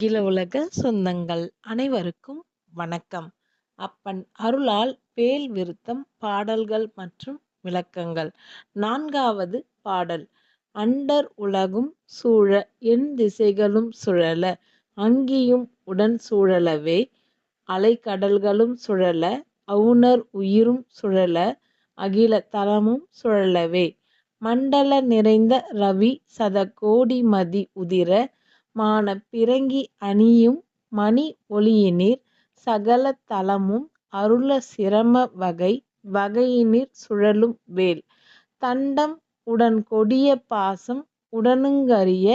அகில உலக சொந்தங்கள் அனைவருக்கும் வணக்கம். அப்பன் அருளால் பேல் விருத்தம் பாடல்கள் மற்றும் விளக்கங்கள். நான்காவது பாடல். அண்டர் உலகும் சூழ எண் திசைகளும் சுழல அங்கியும் உடன் சூழலவே அலைக்கடல்களும் சுழல அவுணர் உயிரும் சுழல அகில தலமும் சுழலவே. மண்டல நிறைந்த ரவி சதகோடி மதி உதிர மான பிறங்கி அணியும் மணி ஒளியினீர் சகல தலமும் அருள சிரம வகை வகையினிர் சுழலும் வேல். தண்டம் உடன் கொடிய பாசம் உடனுங்கறிய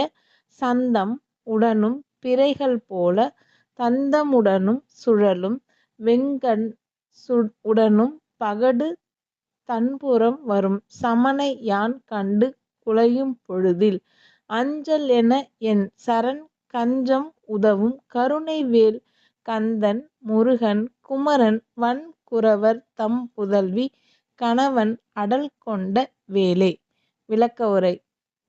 சந்தம் உடனும் பிறைகள் போல தந்தமுடனும் சுழலும் வெங்கண் உடனும் பகடு தன்புறம் வரும் சமனை யான் கண்டு குழையும் பொழுதில் அஞ்சல் என என் சரண் கஞ்சம் உதவும் கருணைவேல் கந்தன் முருகன் குமரன் வன் குரவர் தம் புதல்வி கணவன் அடல் கொண்ட வேலே. விளக்க உரை.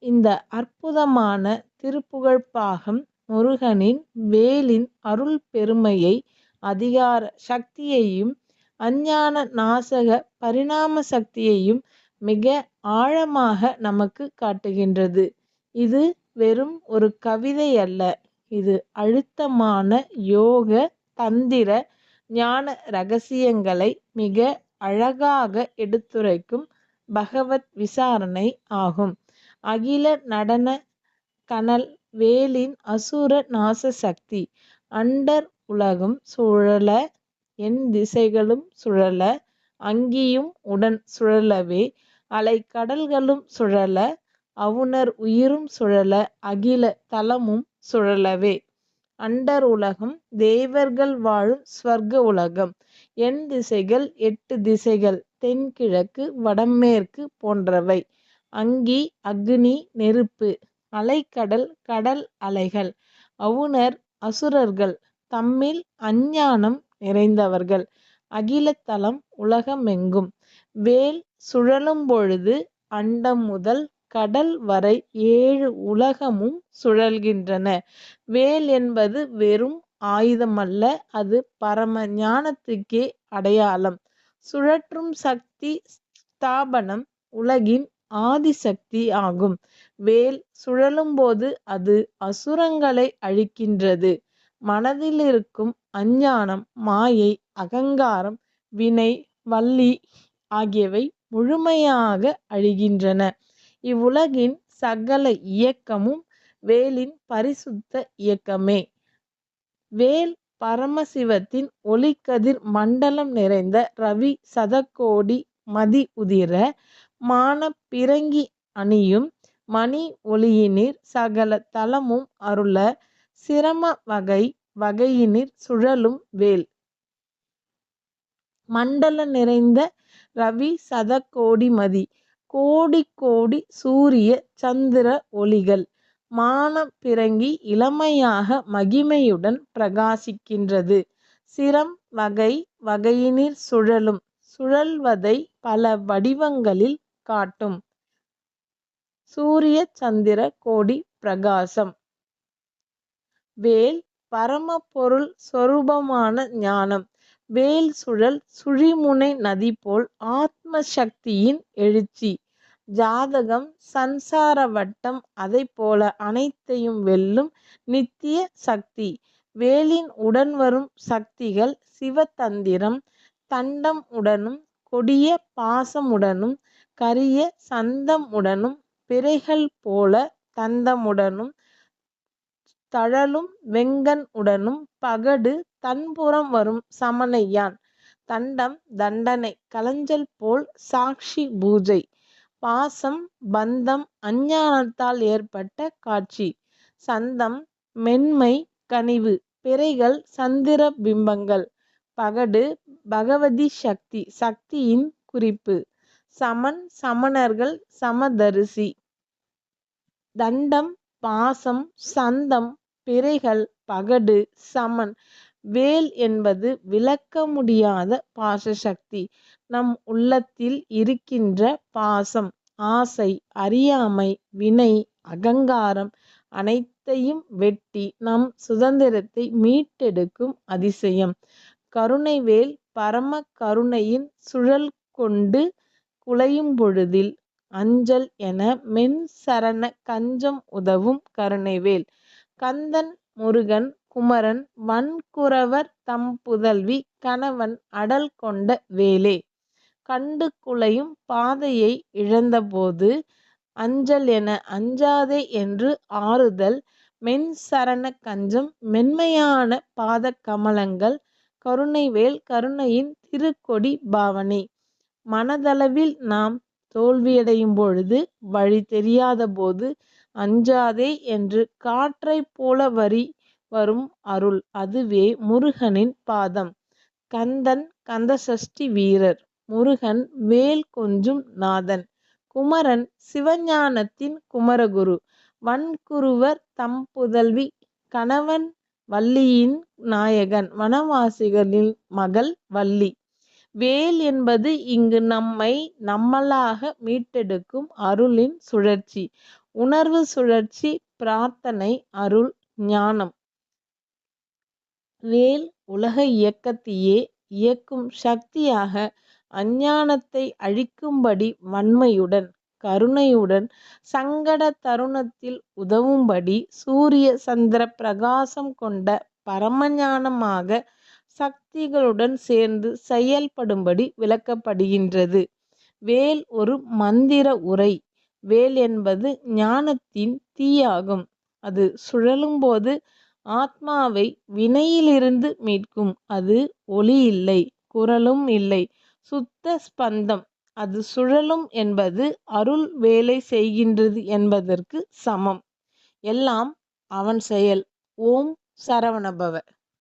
இந்த அற்புதமான திருப்புகழ்பாகம் முருகனின் வேலின் அருள் பெருமையை அதிகார சக்தியையும் அஞ்ஞான நாசக பரிணாம சக்தியையும் மிக ஆழமாக நமக்கு காட்டுகின்றது. இது வெறும் ஒரு கவிதை அல்ல. இது அழுத்தமான யோக தந்திர ஞான ரகசியங்களை மிக அழகாக எடுத்துரைக்கும் பகவத் விசாரணை ஆகும். அகில நடன கனல் வேலின் அசுர நாச சக்தி அண்டர் உலகம் சுழல என் திசைகளும் சுழல அங்கியும் உடன் சுழலவே அலை கடல்களும் சுழல அவுணர் உயிரும் சுழல அகில தலமும் சுழலவே. அண்டர் உலகம் தேவர்கள் வாழும் ஸ்வர்க உலகம். எண் திசைகள் எட்டு திசைகள் தென்கிழக்கு வடமேற்கு போன்றவை. அங்கி அக்னி நெருப்பு அலைக்கடல் கடல் அலைகள். அவுணர் அசுரர்கள் தம்மில் அஞ்ஞானம் நிறைந்தவர்கள். அகிலத்தலம் உலகமெங்கும். வேல் சுழலும் பொழுது அண்டம் முதல் கடல் வரை ஏழு உலகமும் சுழல்கின்றன. வேல் என்பது வெறும் ஆயுதமல்ல அது பரம ஞானத்துக்கே அடையாளம். சுழற்றும் சக்தி ஸ்தாபனம் உலகின் ஆதிசக்தி ஆகும். வேல் சுழலும்போது அது அசுரங்களை அழிக்கின்றது. மனதிலிருக்கும் அஞ்ஞானம் மாயை அகங்காரம் வினை வள்ளி ஆகியவை முழுமையாக அழிகின்றன. இவ்வுலகின் சகல இயக்கமும் வேலின் பரிசுத்த இயக்கமே. வேல் பரமசிவத்தின் ஒளிக்கதிர் மண்டலம் நிறைந்த ரவி சதகோடி மதி உதிர மான பிறங்கி அணியும் மணி ஒளியினிர் சகல தலமும் அருள சிரம வகை வகையினிர் சுழலும் வேல். மண்டல நிறைந்த ரவி சதகோடி மதி கோடி கோடி சூரிய சந்திர ஒளிகள் மானம் பிறங்கி இளமையாக மகிமையுடன் பிரகாசிக்கின்றது. சிரம் வகை வகையினிற் சுழலும் சுழல்வதை பல வடிவங்களில் காட்டும். சூரிய சந்திர கோடி பிரகாசம். வேல் பரமபொருள் சொரூபமான ஞானம். வேல் சுழல் சுழிமுனை நதி போல் ஆத்ம சக்தியின் எழுச்சி. ஜாதகம் சன்சார வட்டம் அதை போல அனைத்தையும் வெல்லும் நித்திய சக்தி. வேலின் உடன் வரும் சக்திகள் சிவதந்திரம் தண்டம் உடனும் கொடிய பாசமுடனும் கரிய சந்தம் உடனும் பிறைகள் போல தந்தமுடனும் தழலும் வெங்கன் உடனும் பகடு தன்புறம் வரும் சமனையான் தண்டம் தண்டனை கலஞ்சல் போல் சாட்சி பூஜை. பாசம் பந்தம் அஞ்ஞானத்தால் ஏற்பட்ட காட்சி. சந்தம் மென்மை கனிவு பிறைகள் சந்திர பிம்பங்கள். பகடு பகவதி சக்தி சக்தியின் குறிப்பு. சமன் சமணர்கள் சமதரிசி. தண்டம் பாசம் சந்தம் பிறைகள் பகடு சமன். வேல் என்பது விளக்க முடியாத பாசசக்தி. நம் உள்ளத்தில் இருக்கின்ற பாசம் ஆசை அறியாமை வினை அகங்காரம் அனைத்தையும் அனைத்தையும் வெட்டி நம் சுதந்திரத்தை மீட்டெடுக்கும் அதிசயம். கருணைவேல் பரம கருணையின் சுழல் கொண்டு குலையும் பொழுதில் அஞ்சல் என மென் சரண கஞ்சம் உதவும் கருணைவேல் கந்தன் முருகன் குமரன் வன்குரவர் தம் புதல்வி கணவன் அடல் கொண்ட வேலே. கண்டு குலையும் பாதையை இழந்தபோது அஞ்சல் என அஞ்சாதே என்று ஆறுதல் மென் சரண கஞ்சம் மென்மையான பாத கமலங்கள் கருணைவேல் கருணையின் திருக்கொடி பாவனை. மனதளவில் நாம் தோல்வியடையும் பொழுது வழி தெரியாத போது அஞ்சாதே என்று காற்றைப் போல வரி வரும் அருள். அதுவே முருகனின் பாதம். கந்தன் கந்தசஷ்டி வீரர். முருகன் வேல் கொஞ்சும் நாதன். குமரன் சிவஞானத்தின் குமரகுரு. வன்குருவர் தம் புதல்வி. கணவன் வள்ளியின் நாயகன். வனவாசிகளின் மகள் வள்ளி. வேல் என்பது இங்கு நம்மை நம்மளாக மீட்டெடுக்கும் அருளின் சுழற்சி. உணர்வு சுழற்சி பிரார்த்தனை அருள் ஞானம். வேல் உலக இயக்கத்தையே இயக்கும் சக்தியாக அஞ்ஞானத்தை அழிக்கும்படி வன்மையுடன் கருணையுடன் சங்கட தருணத்தில் உதவும்படி சூரிய சந்திர பிரகாசம் கொண்ட பரமஞானமாக சக்திகளுடன் சேர்ந்து செயல்படும்படி விளக்கப்படுகின்றது. வேல் ஒரு மந்திர உரை. வேல் என்பது ஞானத்தின் தீயாகும். அது சுழலும்போது ஆத்மாவை வினையிலிருந்து மீட்கும். அது ஒளி இல்லை குரலும் இல்லை. சுத்த ஸ்பந்தம் அது சுழலும் என்பது அருள் வேலை செய்கின்றது என்பதற்கு சமம். எல்லாம் அவன் செயல். ஓம் சரவணபவ.